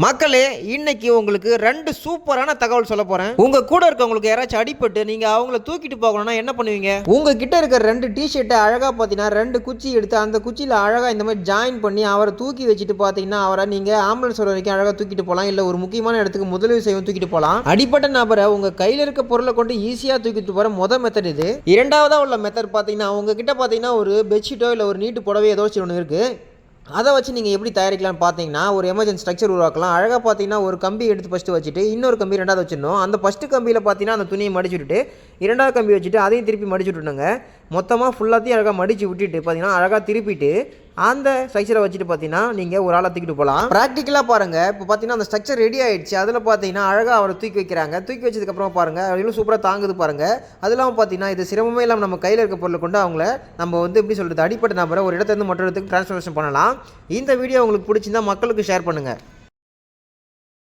மக்களே இன்னைக்கு உங்களுக்கு ரெண்டு சூப்பரான தகவல் சொல்ல போறேன். உங்க கூட இருக்கவங்களுக்கு யாராச்சும் அடிபட்டு நீங்க அவங்கள தூக்கிட்டு போகணும்னா என்ன பண்ணுவீங்க? உங்க கிட்ட இருக்க ரெண்டு டிஷர்ட்டை அழகா பார்த்தீங்கன்னா ரெண்டு குச்சி எடுத்து அந்த குச்சியில அழகா இந்த மாதிரி ஜாயின் பண்ணி அவரை தூக்கி வச்சுட்டு பார்த்தீங்கன்னா அவரை நீங்க ஆம்புலன்ஸ் வர வரைக்கும் அழகா தூக்கிட்டு போகலாம். இல்ல ஒரு முக்கியமான இடத்துக்கு முதலுதவி செய்யும் தூக்கிட்டு போகலாம். அடிப்பட்ட நபரை உங்க கையில இருக்க பொருளை கொண்டு ஈஸியா தூக்கிட்டு போற முத மெத்தட் இது. இரண்டாவதா உள்ள மெத்தட் பாத்தீங்கன்னா உங்க கிட்ட பார்த்தீங்கன்னா ஒரு பெட்ஷீட்டோ இல்லை ஒரு நீட்டு புடவை ஏதோ ஒன்று இருக்கு. அதை வச்சு நீங்கள் எப்படி தயாரிக்கலாம்னு பார்த்தீங்கன்னா ஒரு எமர்ஜென்சி ஸ்ட்ரக்சர் உருவாக்கலாம். அழகாக பார்த்தீங்கன்னா ஒரு கம்பி எடுத்து ஃபஸ்ட்டு வச்சுட்டு இன்னொரு கம்பி ரெண்டாவது வச்சிடணும். அந்த ஃபஸ்ட்டு கம்பியில் பார்த்தீங்கன்னா அந்த துணியை மடிச்சு விட்டுட்டு இரண்டாவது கம்பி வச்சுட்டு அதையும் திருப்பி மடிச்சு விட்டுணுங்க மொத்தமாக ஃபுல்லாத்தையும் அழகாக மடித்து விட்டுட்டு பார்த்தீங்கன்னா அழகாக திருப்பிட்டு அந்த ஸ்ட்ரக்சரை வச்சுட்டு பார்த்தீங்கன்னா நீங்கள் ஒரு ஆளை தூக்கிட்டு போகலாம் ப்ராக்டிக்கலாக பாருங்கள் இப்போ பார்த்தீங்கன்னா அந்த ஸ்ட்ரக்சர் ரெடி ஆகிடுச்சு அதில் பார்த்தீங்கன்னா அழகாக அவரை தூக்கி வைக்கிறாங்க. தூக்கி வச்சதுக்கப்புறம் பாருங்கள் எவ்வளோ சூப்பராக தாங்குது பாருங்கள் அது இல்லாமல் பார்த்தீங்கன்னா இது சிரமமே இல்லாமல் நம்ம கையில் இருக்க பொருளை கொண்டு அவங்கள நம்ம வந்து எப்படி சொல்கிறது அடிப்பட்ட நபரை ஒரு இடத்துலேருந்து மற்ற இடத்துக்கு ட்ரான்ஸ்ஃபர்மேஷன் பண்ணலாம். இந்த வீடியோ உங்களுக்கு பிடிச்சிருந்தா மக்களுக்கு ஷேர் பண்ணுங்கள்